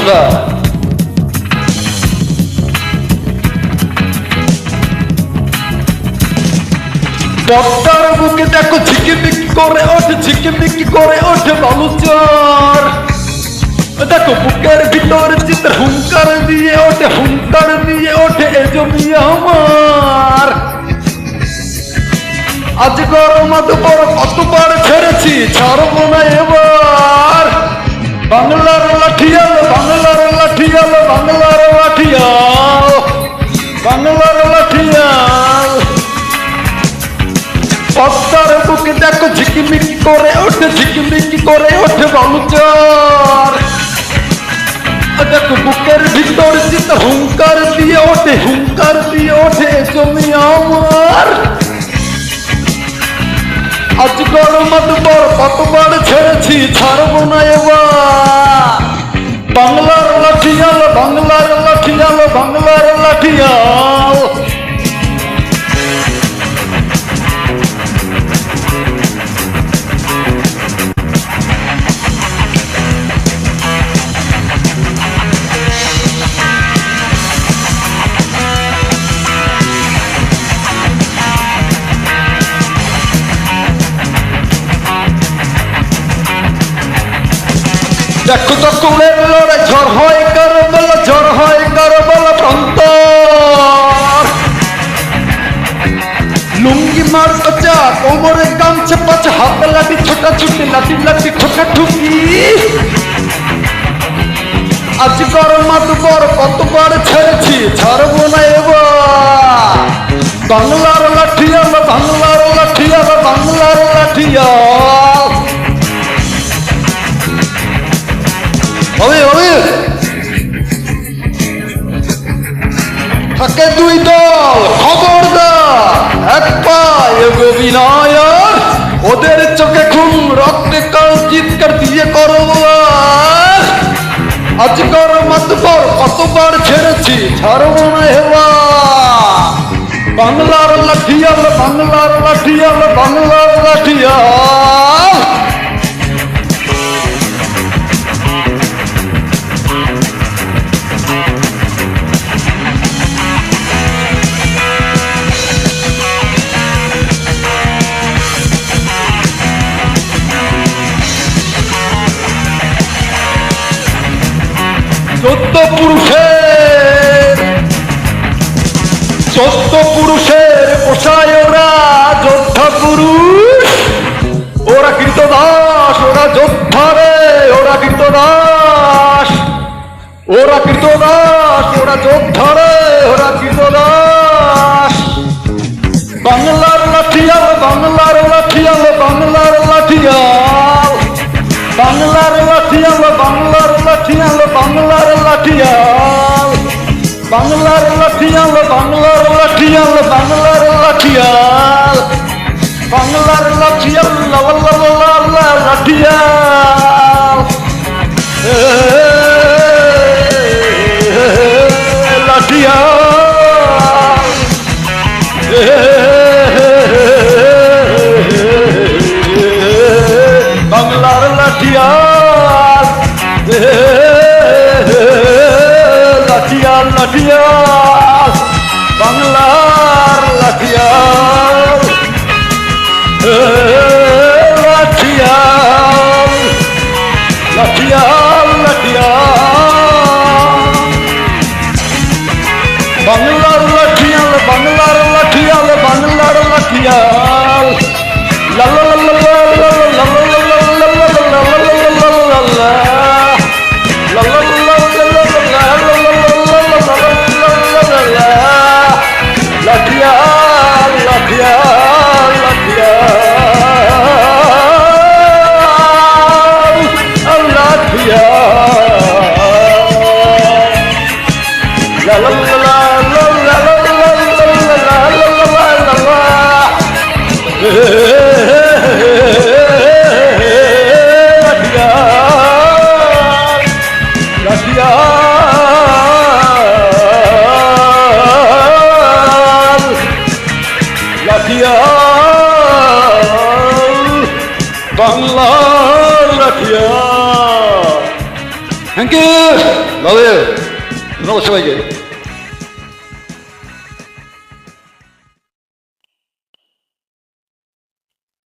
আমরা। পদ্মার বুকে দেখো ঝিকি বিকি করে ওঠে ঝিকি বিকি করে ওঠে মানুষের দেখো বুকের ভিতরে চিত্র, হুঙ্কার দিয়ে ওঠে, হুঙ্কার দিয়ে ওঠে, এ জমি আমার। আজ গরম আজ বড় কতবার খেয়াল পদ্মার বুকে দেখো ঝিকিমিকি করে ওঠে, ঝিকিমিকি করে ওঠে বালুচর। দেখো বুকের ভিতর চিত হুঙ্কার দিয়ে ওঠে, হুঙ্কার দিয়ে ওঠে জমি আমার। আজ গরমাত পর কতবার ছেড়েছি, ছাড়ব না এবার। বাংলার লাঠিয়াল বাংলার লাঠিয়াল বাংলার লাঠিয়াল। দেখো তো কুলের লড়ে ঝড় হয় কর বল ঝড় হয় কর বল প্রান্ত। লুঙ্গি মার পচা কোমরে কামছে পচা, হাত লাগি ছোটা ছুটি লাটি লাটি ঠোকা ঠুকি। আজ কর মাতু কর কতবার ছেড়েছি, ছাড়বো না এবার। বাংলা থাকে দুই দল, খবরদার, এক পা বিনয় ওদের চোখে খুন রক্ত কাল চিৎকার দিয়ে করব আজকার মাতবর কতবার ছেড়েছি, ছাড়বো না হেবা বাংলার লাঠিয়াল বাংলার লাঠিয়াল, বাংলার চোদ্দ পুরুষের চোদ্দ পুরুষের পোষায় ওরা যোদ্ধা পুরুষ ওরা কৃতদাস ওরা যোদ্ধা রে ওরা কৃতদাস ওরা কৃতদাস ওরা যোদ্ধা রে ওরা কৃতদাস বাংলার লাঠিয়াল বাংলার লাঠিয়াল বাংলার লাঠিয়াল। বাংলার লাঠিয়াল বাংলার লাঠিয়াল, বাংলার লাঠিয়াল বাংলার লাঠিয়াল বাংলার লাঠিয়াল বাংলার লাঠিয়াল থ্যাংক ইউ লাভ ইউ ধন্যবাদ সবাইকে